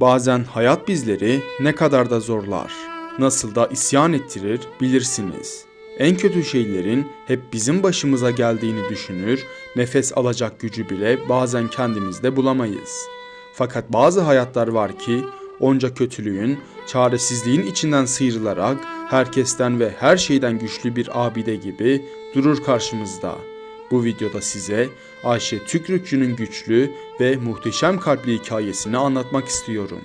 Bazen hayat bizleri ne kadar da zorlar, nasıl da isyan ettirir bilirsiniz. En kötü şeylerin hep bizim başımıza geldiğini düşünür, nefes alacak gücü bile bazen kendimizde bulamayız. Fakat bazı hayatlar var ki onca kötülüğün, çaresizliğin içinden sıyrılarak herkesten ve her şeyden güçlü bir abide gibi durur karşımızda. Bu videoda size Ayşe Tükrükçü'nün güçlü ve muhteşem kalpli hikayesini anlatmak istiyorum.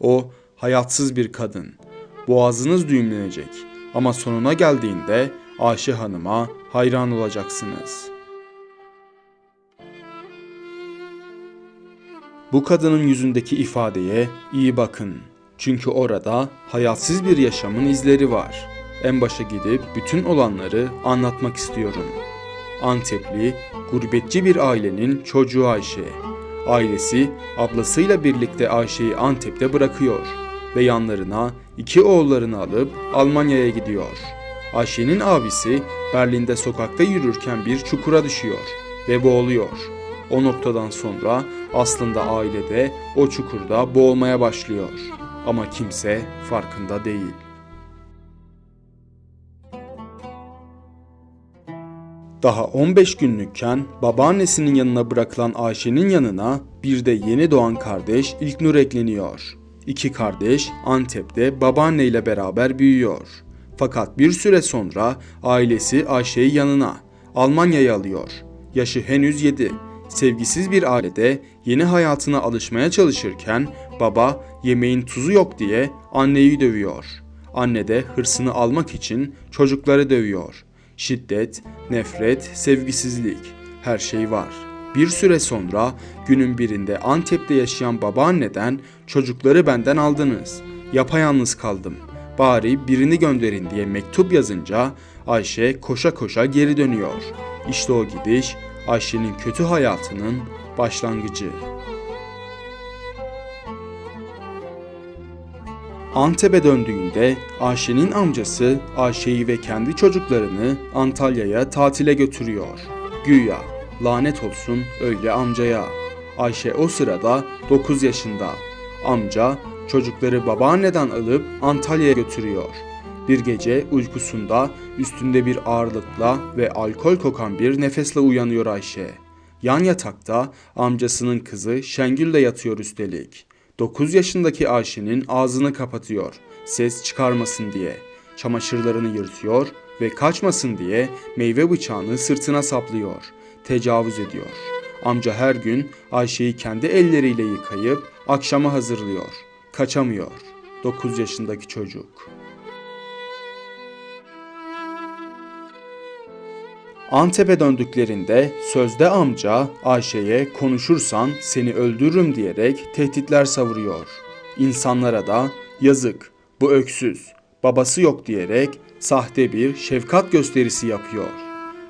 O hayatsız bir kadın. Boğazınız düğümlenecek ama sonuna geldiğinde Ayşe Hanım'a hayran olacaksınız. Bu kadının yüzündeki ifadeye iyi bakın. Çünkü orada hayatsız bir yaşamın izleri var. En başa gidip bütün olanları anlatmak istiyorum.'' Antepli, gurbetçi bir ailenin çocuğu Ayşe. Ailesi ablasıyla birlikte Ayşe'yi Antep'te bırakıyor ve yanlarına iki oğullarını alıp Almanya'ya gidiyor. Ayşe'nin abisi Berlin'de sokakta yürürken bir çukura düşüyor ve boğuluyor. O noktadan sonra aslında ailede o çukurda boğulmaya başlıyor. Ama kimse farkında değil. Daha 15 günlükken babaannesinin yanına bırakılan Ayşe'nin yanına bir de yeni doğan kardeş İlknur ekleniyor. İki kardeş Antep'te babaanne ile beraber büyüyor. Fakat bir süre sonra ailesi Ayşe'yi yanına Almanya'ya alıyor. Yaşı henüz 7. Sevgisiz bir ailede yeni hayatına alışmaya çalışırken baba yemeğin tuzu yok diye anneyi dövüyor. Anne de hırsını almak için çocukları dövüyor. Şiddet, nefret, sevgisizlik her şey var. Bir süre sonra günün birinde Antep'te yaşayan babaanneden çocukları benden aldınız. Yapayalnız kaldım. Bari birini gönderin diye mektup yazınca Ayşe koşa koşa geri dönüyor. İşte o gidiş Ayşe'nin kötü hayatının başlangıcı. Antep'e döndüğünde Ayşe'nin amcası Ayşe'yi ve kendi çocuklarını Antalya'ya tatile götürüyor. Güya lanet olsun öyle amcaya. Ayşe o sırada 9 yaşında. Amca çocukları babaanneden alıp Antalya'ya götürüyor. Bir gece uykusunda üstünde bir ağırlıkla ve alkol kokan bir nefesle uyanıyor Ayşe. Yan yatakta amcasının kızı Şengül de yatıyor üstelik. 9 yaşındaki Ayşe'nin ağzını kapatıyor, ses çıkarmasın diye. Çamaşırlarını yırtıyor ve kaçmasın diye meyve bıçağını sırtına saplıyor. Tecavüz ediyor. Amca her gün Ayşe'yi kendi elleriyle yıkayıp akşama hazırlıyor. Kaçamıyor. 9 yaşındaki çocuk. Antep'e döndüklerinde sözde amca Ayşe'ye konuşursan seni öldürürüm diyerek tehditler savuruyor. İnsanlara da yazık bu öksüz babası yok diyerek sahte bir şefkat gösterisi yapıyor.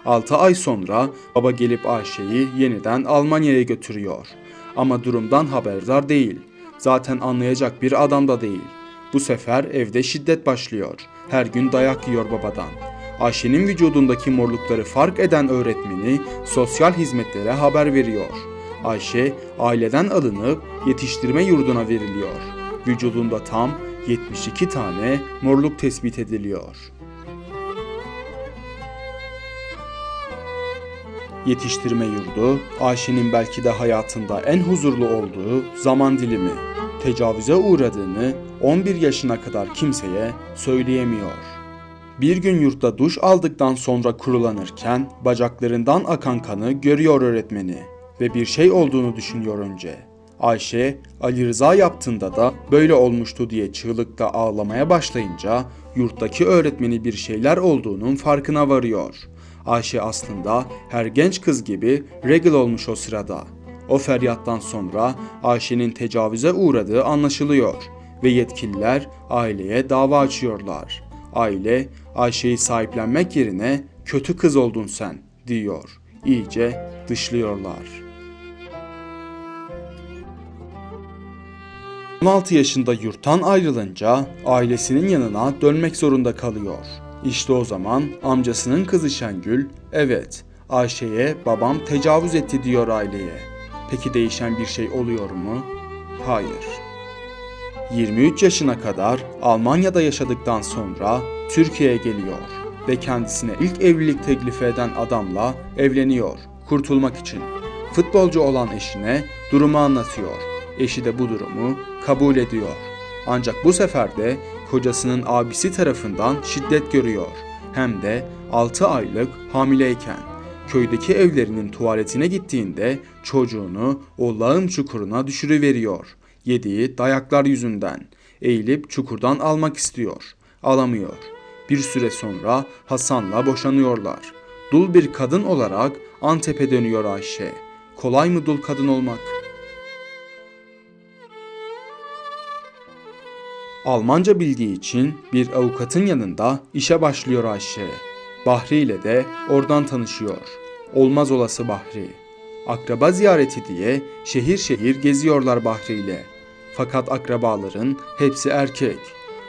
6 ay sonra baba gelip Ayşe'yi yeniden Almanya'ya götürüyor. Ama durumdan haberdar değil. Zaten anlayacak bir adam da değil. Bu sefer evde şiddet başlıyor. Her gün dayak yiyor babadan. Ayşe'nin vücudundaki morlukları fark eden öğretmeni sosyal hizmetlere haber veriyor. Ayşe aileden alınıp yetiştirme yurduna veriliyor. Vücudunda tam 72 tane morluk tespit ediliyor. Yetiştirme yurdu, Ayşe'nin belki de hayatında en huzurlu olduğu zaman dilimi. Tecavüze uğradığını 11 yaşına kadar kimseye söyleyemiyor. Bir gün yurtta duş aldıktan sonra kurulanırken bacaklarından akan kanı görüyor öğretmeni ve bir şey olduğunu düşünüyor önce. Ayşe, Ali Rıza yaptığında da böyle olmuştu diye çığlıkta ağlamaya başlayınca yurttaki öğretmeni bir şeyler olduğunun farkına varıyor. Ayşe aslında her genç kız gibi regl olmuş o sırada. O feryattan sonra Ayşe'nin tecavüze uğradığı anlaşılıyor ve yetkililer aileye dava açıyorlar. Aile Ayşe'yi sahiplenmek yerine kötü kız oldun sen diyor. İyice dışlıyorlar. 16 yaşında yurttan ayrılınca ailesinin yanına dönmek zorunda kalıyor. İşte o zaman amcasının kızı Şengül, evet Ayşe'ye babam tecavüz etti diyor aileye. Peki değişen bir şey oluyor mu? Hayır. 23 yaşına kadar Almanya'da yaşadıktan sonra Türkiye'ye geliyor ve kendisine ilk evlilik teklifi eden adamla evleniyor kurtulmak için. Futbolcu olan eşine durumu anlatıyor. Eşi de bu durumu kabul ediyor. Ancak bu sefer de kocasının abisi tarafından şiddet görüyor. Hem de 6 aylık hamileyken. Köydeki evlerinin tuvaletine gittiğinde çocuğunu o lağım çukuruna düşürüveriyor. Yediği dayaklar yüzünden. Eğilip çukurdan almak istiyor. Alamıyor. Bir süre sonra Hasan'la boşanıyorlar. Dul bir kadın olarak Antep'e dönüyor Ayşe. Kolay mı dul kadın olmak? Almanca bildiği için bir avukatın yanında işe başlıyor Ayşe. Bahri ile de oradan tanışıyor. Olmaz olası Bahri. Akraba ziyareti diye şehir şehir geziyorlar Bahri ile. Fakat akrabaların hepsi erkek.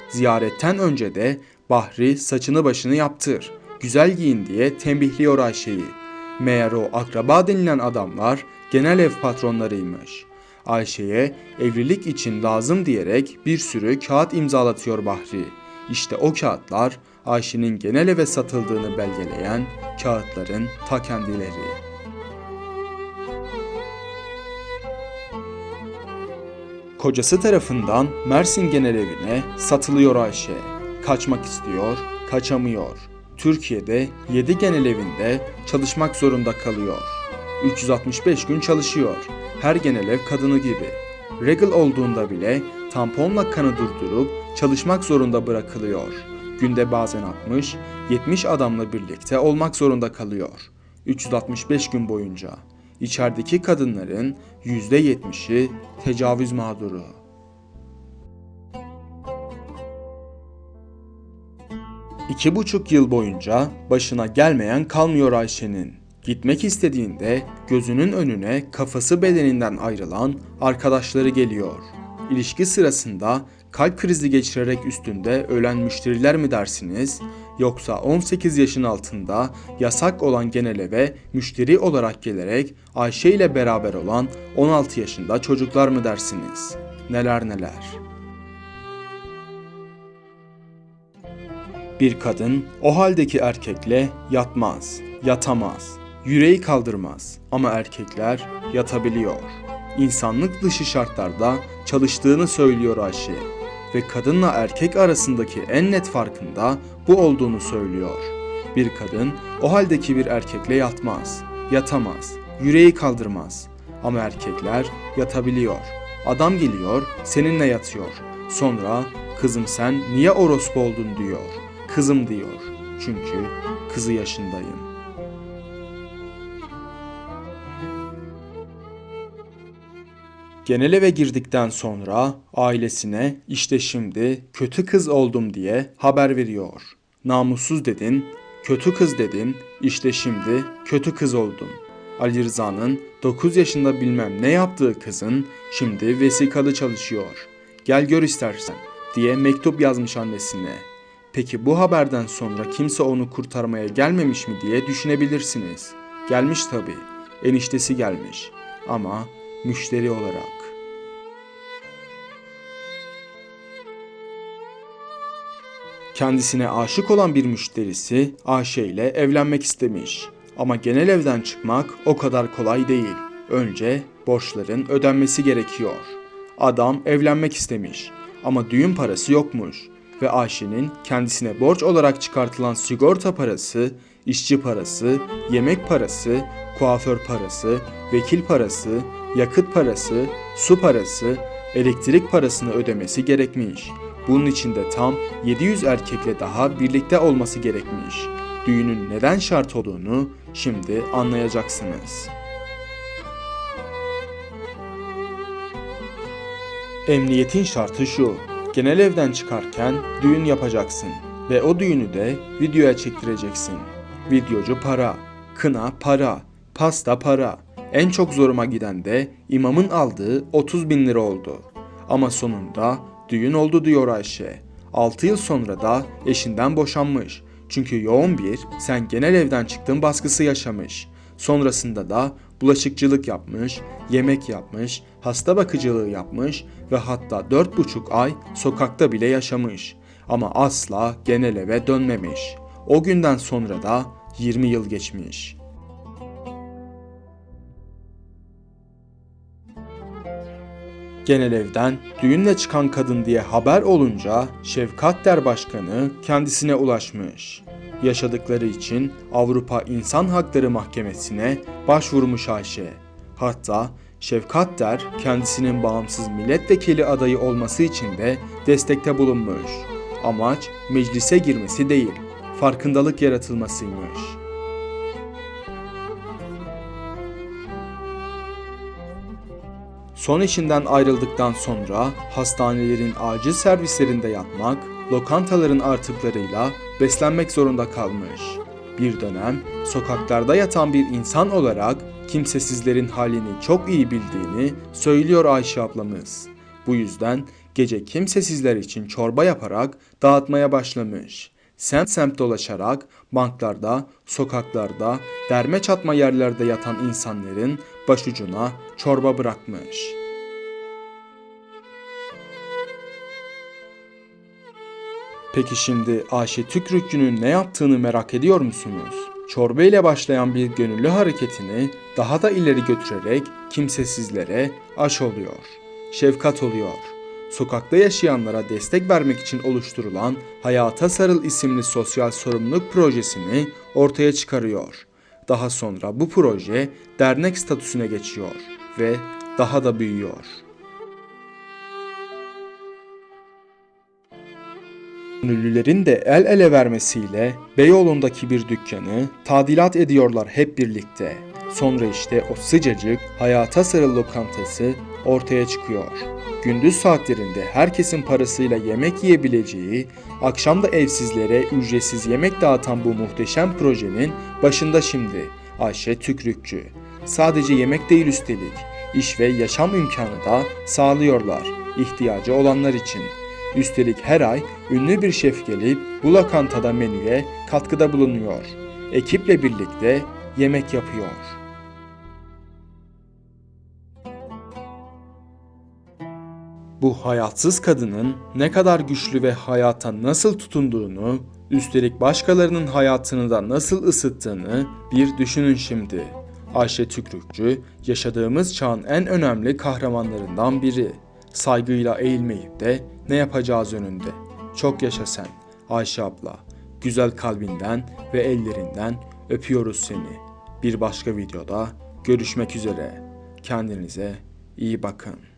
Ziyaretten önce de Bahri saçını başını yaptır, güzel giyin diye tembihliyor Ayşe'yi. Meğer o akraba denilen adamlar genel ev patronlarıymış. Ayşe'ye evlilik için lazım diyerek bir sürü kağıt imzalatıyor Bahri. İşte o kağıtlar Ayşe'nin genel eve satıldığını belgeleyen kağıtların ta kendileri. Kocası tarafından Mersin genel evine satılıyor Ayşe. Kaçmak istiyor, kaçamıyor. Türkiye'de 7 genel evinde çalışmak zorunda kalıyor. 365 gün çalışıyor. Her genel ev kadını gibi. Regal olduğunda bile tamponla kanı durdurup çalışmak zorunda bırakılıyor. Günde bazen 60, 70 adamla birlikte olmak zorunda kalıyor. 365 gün boyunca. İçerideki kadınların %70'i tecavüz mağduru. İki buçuk yıl boyunca başına gelmeyen kalmıyor Ayşe'nin. Gitmek istediğinde gözünün önüne kafası bedeninden ayrılan arkadaşları geliyor. İlişki sırasında kalp krizi geçirerek üstünde ölen müşteriler mi dersiniz? Yoksa 18 yaşın altında yasak olan genel eve müşteri olarak gelerek Ayşe ile beraber olan 16 yaşında çocuklar mı dersiniz? Neler neler. Bir kadın o haldeki erkekle yatmaz, yatamaz, yüreği kaldırmaz ama erkekler yatabiliyor. İnsanlık dışı şartlarda çalıştığını söylüyor Ayşe ve kadınla erkek arasındaki en net farkında bu olduğunu söylüyor. Bir kadın o haldeki bir erkekle yatmaz, yatamaz, yüreği kaldırmaz ama erkekler yatabiliyor. Adam geliyor, seninle yatıyor. Sonra kızım sen niye orospu oldun diyor. Kızım diyor. Çünkü kızı yaşındayım. Genel eve girdikten sonra ailesine işte şimdi kötü kız oldum diye haber veriyor. Namussuz dedin, kötü kız dedin, işte şimdi kötü kız oldum. Ali Rıza'nın 9 yaşında bilmem ne yaptığı kızın şimdi vesikalı çalışıyor. Gel gör istersen diye mektup yazmış annesine. Peki bu haberden sonra kimse onu kurtarmaya gelmemiş mi diye düşünebilirsiniz. Gelmiş tabi. Eniştesi gelmiş. Ama müşteri olarak. Kendisine aşık olan bir müşterisi Ayşe ile evlenmek istemiş. Ama genel evden çıkmak o kadar kolay değil. Önce borçların ödenmesi gerekiyor. Adam evlenmek istemiş ama düğün parası yokmuş ve Ayşe'nin kendisine borç olarak çıkartılan sigorta parası, işçi parası, yemek parası, kuaför parası, vekil parası, yakıt parası, su parası, elektrik parasını ödemesi gerekmiş. Bunun için de tam 700 erkekle daha birlikte olması gerekmiş. Düğünün neden şart olduğunu şimdi anlayacaksınız. Emniyetin şartı şu. Genel evden çıkarken düğün yapacaksın ve o düğünü de videoya çektireceksin. Videocu para, kına para, pasta para. En çok zoruma giden de imamın aldığı 30 bin lira oldu. Ama sonunda düğün oldu diyor Ayşe. 6 yıl sonra da eşinden boşanmış. Çünkü yoğun bir sen genel evden çıktın baskısı yaşamış. Sonrasında da bulaşıkçılık yapmış, yemek yapmış, hasta bakıcılığı yapmış ve hatta 4,5 ay sokakta bile yaşamış. Ama asla genel eve dönmemiş. O günden sonra da 20 yıl geçmiş. Genel evden düğünle çıkan kadın diye haber olunca Şefkat Der Başkanı kendisine ulaşmış. Yaşadıkları için Avrupa İnsan Hakları Mahkemesi'ne başvurmuş Ayşe. Hatta Şefkat Der kendisinin bağımsız milletvekili adayı olması için de destekte bulunmuş. Amaç meclise girmesi değil, farkındalık yaratılmasıymış. Son işinden ayrıldıktan sonra hastanelerin acil servislerinde yatmak, lokantaların artıklarıyla beslenmek zorunda kalmış. Bir dönem sokaklarda yatan bir insan olarak kimsesizlerin halini çok iyi bildiğini söylüyor Ayşe ablamız. Bu yüzden gece kimsesizler için çorba yaparak dağıtmaya başlamış. Semt semt dolaşarak banklarda, sokaklarda, derme çatma yerlerde yatan insanların başucuna çorba bırakmış. Peki şimdi Ayşe Tükrükçü'nün ne yaptığını merak ediyor musunuz? Çorba ile başlayan bir gönüllü hareketini daha da ileri götürerek kimsesizlere aş oluyor. Şefkat oluyor. Sokakta yaşayanlara destek vermek için oluşturulan Hayata Sarıl isimli sosyal sorumluluk projesini ortaya çıkarıyor. Daha sonra bu proje dernek statüsüne geçiyor ve daha da büyüyor. Gönüllülerin de el ele vermesiyle Beyoğlu'ndaki bir dükkanı tadilat ediyorlar hep birlikte. Sonra işte o sıcacık hayata sarıl lokantası ortaya çıkıyor. Gündüz saatlerinde herkesin parasıyla yemek yiyebileceği, akşam da evsizlere ücretsiz yemek dağıtan bu muhteşem projenin başında şimdi Ayşe Tükrükçü. Sadece yemek değil üstelik, iş ve yaşam imkanı da sağlıyorlar ihtiyacı olanlar için. Üstelik her ay ünlü bir şef gelip bu lokantada menüye katkıda bulunuyor. Ekiple birlikte yemek yapıyor. Bu hayatsız kadının ne kadar güçlü ve hayata nasıl tutunduğunu, üstelik başkalarının hayatını da nasıl ısıttığını bir düşünün şimdi. Ayşe Tükrükçü yaşadığımız çağın en önemli kahramanlarından biri. Saygıyla eğilmeyip de ne yapacağız önünde. Çok yaşa sen Ayşe abla. Güzel kalbinden ve ellerinden öpüyoruz seni. Bir başka videoda görüşmek üzere. Kendinize iyi bakın.